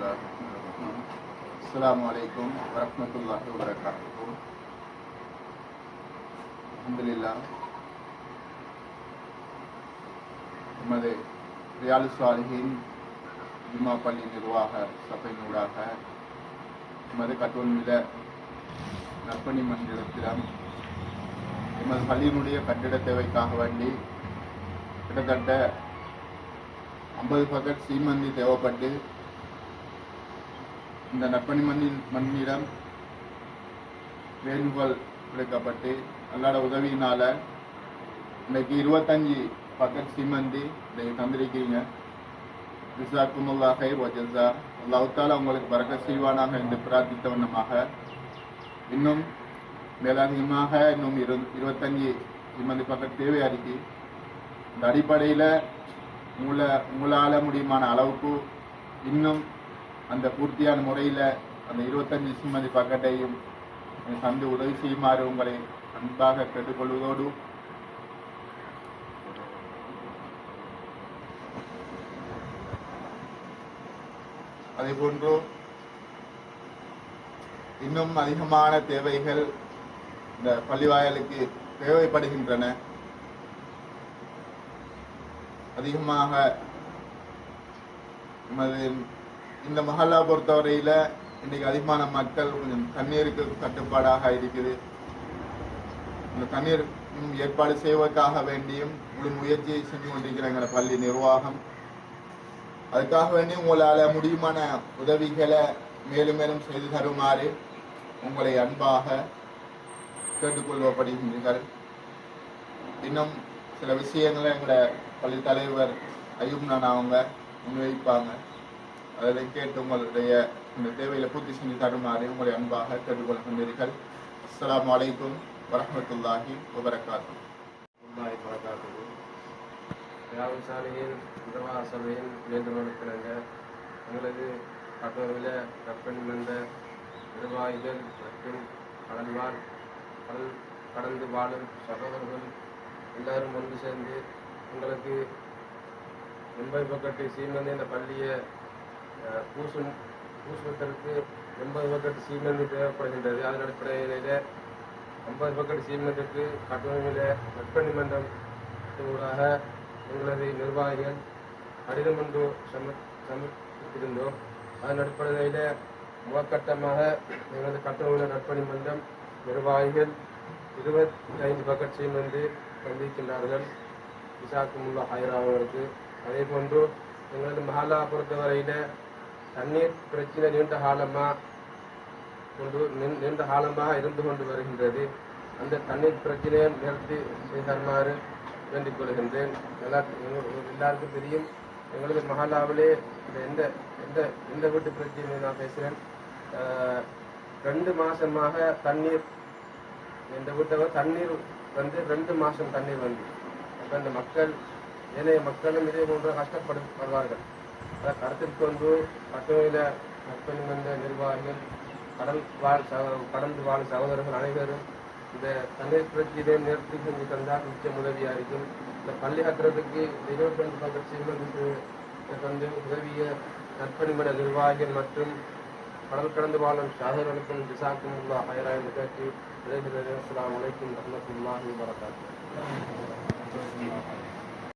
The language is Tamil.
ரசூல்லா அஸ்லாம் வலைக்கும் வரமத்துல்லாஹி வரகாத்துக்கும் அஹமதுல்லா நமது ரியாலு சாலிஹின் ஜும்மா பள்ளி நிர்வாக சபையினூடாக நமது கட்டோன்மில நற்பணி மண்டலத்திடம் நமது பள்ளியினுடைய கட்டிட தேவைக்காக வேண்டி கிட்டத்தட்ட ஐம்பது பக்கெட் சீமந்தி தேவைப்பட்டு இந்த நற்பணி மண்ணின் மண்ணிடம் வேண்டுகோள் விடுக்கப்பட்டு அல்லாட உதவியினால இன்னைக்கு இருபத்தஞ்சி பக்கெட் சிமந்தி இன்னைக்கு தந்திருக்கீங்க ஜிசாக்குமுல்லா ஹைர் வஜஸா அல்லாஹால உங்களுக்கு பறக்க செய்வானாக என்று பிரார்த்தித்த வண்ணமாக இன்னும் மேலதிகமாக இன்னும் இரு இருபத்தஞ்சி சிமந்தி பக்கெட் தேவை அறிக்கை. இந்த அடிப்படையில் உங்களை உங்களால் முடியுமான அளவுக்கு இன்னும் அந்த பூர்த்தியான முறையில் அந்த இருபத்தஞ்சி சிம்மதி பக்கெட்டையும் தந்து உதவி செய்யுமாறு உங்களை அன்பாக கேட்டுக்கொள்வதோடு அதே போன்று இன்னும் அதிகமான தேவைகள் இந்த பள்ளிவாயலுக்கு தேவைப்படுகின்றன. அதிகமாக நமது இந்த மஹாலா பொறுத்தவரையில இன்னைக்கு அதிகமான மக்கள் கொஞ்சம் தண்ணீருக்கு கட்டுப்பாடாக இருக்குது. இந்த தண்ணீர் ஏற்பாடு செய்வதற்காக வேண்டியும் முழு முயற்சியை செஞ்சு கொண்டிருக்கிற எங்களை பள்ளி நிர்வாகம். அதுக்காக வேண்டி உங்களால் முடியுமான உதவிகளை மேலும் மேலும் செய்து தருமாறு உங்களை அன்பாக கேட்டுக்கொள்ளப்படுகின்றீர்கள் இன்னும் சில விஷயங்களை எங்களோட பள்ளி தலைவர் ஐயூப் நான் அவங்க முன்வைப்பாங்க. அதை கேட்டு உங்களுடைய இந்த தேவையில பூர்த்தி செஞ்சு தருமாறு உங்களை அன்பாக கேட்டுக்கொள்கின்றீர்கள். அஸ்லாம் வலைக்கும் வரமத்துல்லாஹி வபரகாத்து. அல்லாஹ் வரகாத்துஹு தியாகம் சாலையின் நிர்வாக சபையின் வேண்டுகோளுக்கிணங்க எங்களது கட்டோவில கற்பன் வந்த நிர்வாகிகள் மற்றும் கடல்வார் கடல் கடந்து வாழும் சகோதரர்கள் எல்லாரும் ஒன்று சேர்ந்து எங்களுக்கு எண்பது பக்கத்து சீமந்த இந்த பள்ளியை பூசும் பூசுவதற்கு எண்பது பக்கத்து சீமெண்ட் தேவைப்படுகின்றது. அதன் அடிப்படையிலே ஐம்பது பக்கெட் சீமெண்ட்டுக்கு கட்டணமில வெப்பநிமன்றம் மன்றம் ஊடாக எங்களது நிர்வாகிகள் கடிதம் ஒன்று சம சமர்ப்பித்திருந்தோம். அதன் அடிப்படையில் முதற்கட்டமாக எங்களது கட்டணமில நற்பணி மன்றம் நிர்வாகிகள் இருபத்தி ஐந்து பக்கெட் சீமந்து சந்திக்கின்றார்கள் இசாக்குமுல்லா முல்லா ஹைராவர்களுக்கு அதே போன்று எங்களது மஹாலா பொறுத்தவரையில் தண்ணீர் பிரச்சனை நீண்ட காலமாக கொண்டு நீண்ட- நீண்ட காலமாக இருந்து கொண்டு வருகின்றது. அந்த தண்ணீர் பிரச்சனையை நிறுத்தி செய்தருமாறு வேண்டிக் கொள்கின்றேன். எல்லா எல்லாருக்கும் தெரியும். எங்களது மகாலாவிலே எந்த எந்த எந்த வீட்டு பிரச்சனையை நான் பேசுகிறேன் ரெண்டு மாசமாக தண்ணீர் இந்த வீட்டை தண்ணீர் வந்து ரெண்டு மாசம் தண்ணீர் வந்து. அப்போ இந்த மக்கள் ஏனைய மக்களும் இதே போன்ற கஷ்டப்படுவார்கள். அதை கருத்தில் கொண்டு கட்டுமையில வந்த நிர்வாகிகள் கடல் வாழ் சக- கடந்து வாழும் சகோதரர்கள் அனைவரும் இந்த தண்ணீர் புரட்சியிலே நிறுத்தி செஞ்சு தந்தால் நிச்சயம் உதவியா இருக்கும் இந்த பள்ளி கட்டுறதுக்கு இருபத்தி ரெண்டு வந்து உதவிய நற்பணிமட நிர்வாகிகள் மற்றும் கடல் கடந்து வாழும் சகோதரனுக்கும் ஜிசாக்கும் உள்ள ஆயிரம் கேட்டு விடைபெறுகிறேன். அஸ்ஸலாமு அலைக்கும் வரமத்துல்லாஹி வரகாத்து